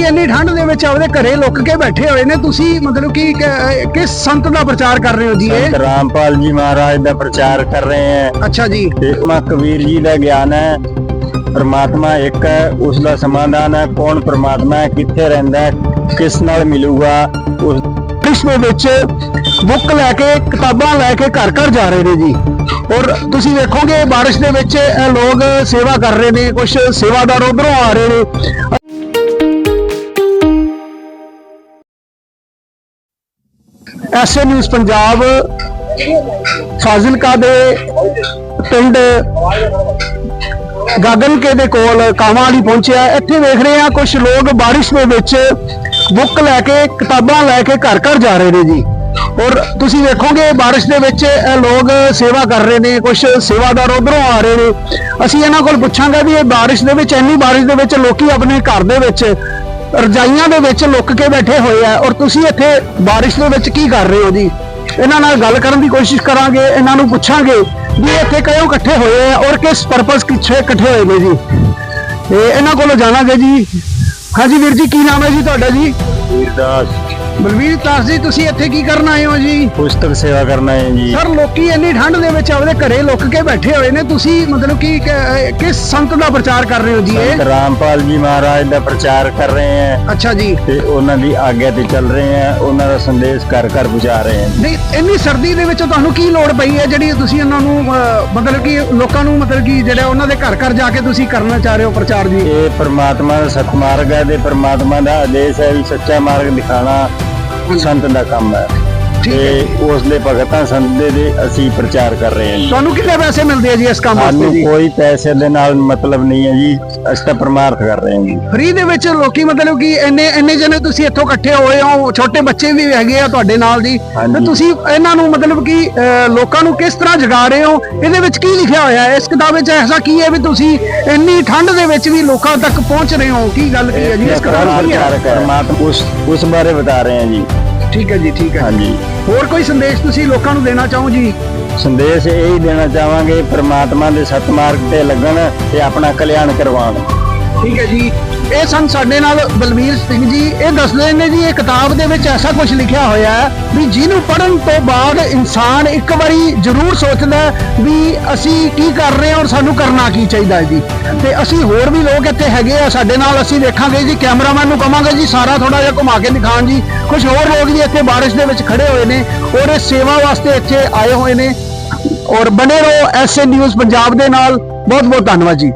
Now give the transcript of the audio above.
ਇੰਨੀ ਠੰਡ ਦੇ ਵਿੱਚ ਆਪਦੇ ਘਰੇ ਲੁੱਕ ਕੇ ਬੈਠੇ ਹੋਏ ਨੇ ਤੁਸੀਂ ਮਤਲਬ ਕਿ ਕਿ- ਕਿਸ ਸੰਤ ਦਾ ਪ੍ਰਚਾਰ ਕਰ ਰਹੇ ਹੋ ਜੀ ਇਹ? ਸੰਤ ਰਾਮਪਾਲ ਜੀ ਮਹਾਰਾਜ ਦਾ ਪ੍ਰਚਾਰ ਕਰ ਰਹੇ ਹੈ। ਅੱਛਾ ਜੀ। ਤੇ ਮਾ ਕਬੀਰ ਜੀ ਦਾ ਗਿਆਨ ਹੈ ਪਰਮਾਤਮਾ ਇੱਕ ਹੈ ਉਸ ਦਾ ਸਮਾਧਾਨ ਹੈ ਕੌਣ ਪਰਮਾਤਮਾ ਹੈ ਕਿੱਥੇ ਰਹਿੰਦਾ ਹੈ ਕਿਸ ਨਾਲ ਮਿਲੂਗਾ ਉਸ ਬਾਰਿਸ਼ ਦੇ ਵਿੱਚ ਬੁੱਕ ਲੈ ਕੇ ਕਿਤਾਬਾਂ ਲੈ ਕੇ ਘਰ ਘਰ ਜਾ ਰਹੇ ਨੇ ਜੀ। ਔਰ ਤੁਸੀਂ ਵੇਖੋਗੇ ਬਾਰਿਸ਼ ਦੇ ਵਿੱਚ ਇਹ ਲੋਕ ਸੇਵਾ ਕਰ ਰਹੇ ਨੇ ਕੁਝ ਸੇਵਾਦਾਰ ਉਧਰੋਂ ਆ ਰਹੇ ਨੇ। ਐਸਏ ਨਿਊਜ਼ ਪੰਜਾਬ, ਫਾਜ਼ਿਲਕਾ ਦੇ ਪਿੰਡ ਗਾਗਨਕੇ ਦੇ ਕੋਲ ਕਾਵਾਂ ਵਾਲੀ ਪਹੁੰਚਿਆ ਇੱਥੇ ਵੇਖ ਰਹੇ ਆ ਕੁਝ ਲੋਕ ਬਾਰਿਸ਼ ਦੇ ਵਿੱਚ ਬੁੱਕ ਲੈ ਕੇ, ਕਿਤਾਬਾਂ ਲੈ ਕੇ ਘਰ ਘਰ ਜਾ ਰਹੇ ਨੇ ਜੀ। ਔਰ ਤੁਸੀਂ ਵੇਖੋਗੇ ਬਾਰਿਸ਼ ਦੇ ਵਿੱਚ ਲੋਕ ਸੇਵਾ ਕਰ ਰਹੇ ਨੇ ਕੁਝ ਸੇਵਾਦਾਰ ਉਧਰੋਂ ਆ ਰਹੇ ਨੇ। ਅਸੀਂ ਇਹਨਾਂ ਕੋਲ ਪੁੱਛਾਂਗੇ ਵੀ ਇਹ ਬਾਰਿਸ਼ ਦੇ ਵਿੱਚ, ਇੰਨੀ ਬਾਰਿਸ਼ ਦੇ ਵਿੱਚ ਲੋਕੀ ਆਪਣੇ ਘਰ ਦੇ ਵਿੱਚ ਰਜਾਈਆਂ ਦੇ ਵਿੱਚ ਲੁੱਕ ਕੇ ਬੈਠੇ ਹੋਏ ਆ ਔਰ ਤੁਸੀਂ ਇੱਥੇ ਬਾਰਿਸ਼ ਦੇ ਵਿੱਚ ਕੀ ਕਰ ਰਹੇ ਹੋ ਜੀ? ਇਹਨਾਂ ਨਾਲ ਗੱਲ ਕਰਨ ਦੀ ਕੋਸ਼ਿਸ਼ ਕਰਾਂਗੇ, ਇਹਨਾਂ ਨੂੰ ਪੁੱਛਾਂਗੇ ਵੀ ਇੱਥੇ ਕਿਉਂ ਇਕੱਠੇ ਹੋਏ ਆ ਔਰ ਕਿਸ ਪਰਪਸ ਪਿੱਛੇ ਇਕੱਠੇ ਹੋਏ ਨੇ ਜੀ? ਤੇ ਇਹਨਾਂ ਕੋਲੋਂ ਜਾਣਾਂਗੇ ਜੀ। ਹਾਂਜੀ ਵੀਰ ਜੀ, ਕੀ ਨਾਮ ਹੈ ਜੀ ਤੁਹਾਡਾ ਜੀ? ਵੀਰਦਾਸ ਬਲਵੀਰ ਦਾਸ ਜੀ ਤੁਸੀਂ ਇੱਥੇ ਕੀ ਕਰਨ ਆਏ ਹੋ ਜੀ? ਪੁਸਤਕ ਸੇਵਾ ਕਰਨਾ ਹੈ ਜੀ। ਸਰ ਲੋਕੀ ਇੰਨੀ ਠੰਡ ਦੇ ਵਿੱਚ ਆਪਦੇ ਘਰੇ ਲੁੱਕ ਕੇ ਬੈਠੇ ਹੋਏ ਨੇ ਤੁਸੀਂ ਮਤਲਬ ਕਿ ਕਿ- ਕਿਸ ਸੰਤ ਦਾ ਪ੍ਰਚਾਰ ਕਰ ਰਹੇ ਹੋ ਜੀ ਸੰਤ ਇਹ ਰਾਮਪਾਲ ਜੀ ਮਹਾਰਾਜ ਦਾ ਪ੍ਰਚਾਰ ਕਰ ਰਹੇ ਹੈ। ਅੱਛਾ ਜੀ। ਤੇ ਉਹਨਾਂ ਦੀ ਆਗਿਆ ਤੇ ਚੱਲ ਰਹੇ ਹੈ ਉਹਨਾਂ ਦਾ ਸੰਦੇਸ਼ ਘਰ ਘਰ ਪਹੁੰਚਾ ਰਹੇ ਹੈ। ਨਹੀਂ ਇੰਨੀ ਸਰਦੀ ਦੇ ਵਿੱਚ ਤੁਹਾਨੂੰ ਕੀ ਲੋੜ ਪਈ ਹੈ ਜਿਹੜੀ ਤੁਸੀਂ ਇਹਨਾਂ ਨੂੰ ਅਹ, ਮਤਲਬ ਕਿ ਲੋਕਾਂ ਨੂੰ ਮਤਲਬ ਕਿ ਜਿਹੜਾ ਉਹਨਾਂ ਦੇ ਘਰ ਘਰ ਜਾ ਕੇ ਤੁਸੀਂ ਕਰਨਾ ਚਾਹ ਰਹੇ ਹੋ ਪ੍ਰਚਾਰ ਜੀ? ਇਹ ਪਰਮਾਤਮਾ ਦਾ ਸਤਮਾਰਗ ਹੈ ਤੇ ਪਰਮਾਤਮਾ ਦਾ ਆਦੇਸ਼ ਹੈ ਵੀ ਸੱਚਾ ਮਾਰਗ ਦਿਖਾਣਾ ਸੰਤ ਦਾ ਕੰਮ ਹੈ ਹੈ। ਤੇ ਉਸ ਦੇ ਭਗਤਾਂ ਸੰਤ ਦੇ ਅਸੀਂ ਪ੍ਰਚਾਰ ਕਰ ਰਹੇ ਹਾਂ ਜੀ। ਤੁਹਾਨੂੰ ਕਿੰਨੇ ਪੈਸੇ ਮਿਲਦੇ ਆ ਜੀ ਇਸ ਕੰਮ ਵਾਸਤੇ ਸਾਨੂੰ ਜੀ? ਕੋਈ ਪੈਸੇ ਦੇ ਨਾਲ ਮਤਲਬ ਨਹੀਂ ਹੈ ਜੀ ਅਸੀਂ ਤਾਂ ਪਰਮਾਰਥ ਕਰ ਰਹੇ ਹਾਂ ਜੀ। ਫ੍ਰੀ ਦੇ ਵਿੱਚ ਲੋਕੀ ਮਤਲਬ ਕਿ ਇੰਨੇ ਇੰਨੇ ਜਣੇ ਤੁਸੀਂ ਇੱਥੋਂ ਇਕੱਠੇ ਹੋਏ ਹੋ ਛੋਟੇ ਬੱਚੇ ਵੀ ਹੈਗੇ ਆ ਤੁਹਾਡੇ ਨਾਲ ਜੀ। ਹਾਂਜੀ। ਤੇ ਤੁਸੀਂ ਇਹਨਾਂ ਨੂੰ ਮਤਲਬ ਕਿ ਅਹ, ਲੋਕਾਂ ਨੂੰ ਕਿਸ ਤਰ੍ਹਾਂ ਜਗਾ ਰਹੇ ਹੋ? ਇਹਦੇ ਵਿੱਚ ਕੀ ਲਿਖਿਆ ਹੋਇਆ ਹੈ? ਇਸ ਕਿਤਾਬ ਵਿੱਚ ਐਸਾ ਕੀ ਹੈ ਵੀ ਤੁਸੀਂ ਇੰਨੀ ਠੰਡ ਦੇ ਵਿੱਚ ਵੀ ਲੋਕਾਂ ਤੱਕ ਪਹੁੰਚ ਰਹੇ ਹੋ? ਕੀ ਗੱਲ ਕੀ ਹੈ ਜੀ? ਇਸ ਕਿਤਾਬ ਵਿੱਚ ਕੀ ਹੈ? ਉਸ ਉਸ ਬਾਰੇ ਬਤਾ ਰਹੇ ਹਾਂ ਜੀ। ਠੀਕ ਹੈ ਜੀ ਠੀਕ ਹੈ। ਹਾਂਜੀ। ਹੋਰ ਕੋਈ ਸੰਦੇਸ਼ ਤੁਸੀਂ ਲੋਕਾਂ ਨੂੰ ਦੇਣਾ ਚਾਹੋ ਜੀ? ਸੰਦੇਸ਼ ਇਹ ਹੀ ਦੇਣਾ ਚਾਹਾਂਗੇ ਪਰਮਾਤਮਾ ਦੇ ਸਤਮਾਰਗ ਤੇ ਲੱਗਣ ਤੇ ਆਪਣਾ ਕਲਿਆਣ ਕਰਵਾਉਣ। ਠੀਕ ਹੈ ਜੀ। ਇਹ ਸਨ ਸਾਡੇ ਨਾਲ ਬਲਵੀਰ ਸਿੰਘ ਜੀ, ਇਹ ਦੱਸਦੇ ਨੇ ਜੀ, ਇਹ ਕਿਤਾਬ ਦੇ ਵਿੱਚ ਐਸਾ ਕੁਝ ਲਿਖਿਆ ਹੋਇਆ ਹੈ ਵੀ ਜਿਹਨੂੰ ਪੜਨ ਤੋਂ ਬਾਅਦ ਇਨਸਾਨ ਇੱਕ ਵਾਰੀ ਜ਼ਰੂਰ ਸੋਚਦਾ ਵੀ ਅਸੀਂ ਕੀ ਕਰ ਰਹੇ ਹਾਂ ਔਰ ਸਾਨੂੰ ਕਰਨਾ ਕੀ ਚਾਹੀਦਾ ਹੈ ਜੀ। ਤੇ ਅਸੀਂ ਹੋਰ ਵੀ ਲੋਕ ਇੱਥੇ ਹੈਗੇ ਆ, ਸਾਡੇ ਨਾਲ ਅਸੀਂ ਦੇਖਾਂਗੇ ਜੀ, ਕੈਮਰਾਮੈਨ ਨੂੰ ਕਵਾਂਗੇ ਜੀ, ਸਾਰਾ ਥੋੜਾ ਜਿਹਾ ਘੁਮਾ ਕੇ ਦਿਖਾਉਣ ਜੀ। ਕੁਝ ਹੋਰ ਲੋਕ ਜੀ ਇੱਥੇ ਬਾਰਿਸ਼ ਦੇ ਵਿੱਚ ਖੜੇ ਹੋਏ ਨੇ ਔਰ ਇਹ ਸੇਵਾ ਵਾਸਤੇ ਇੱਥੇ ਆਏ ਹੋਏ ਨੇ। ਔਰ ਬਣੇ ਰਹੋ ਐਸਏ ਨਿਊਜ਼ ਪੰਜਾਬ ਦੇ ਨਾਲ। ਬਹੁਤ ਬਹੁਤ ਧੰਨਵਾਦ ਜੀ।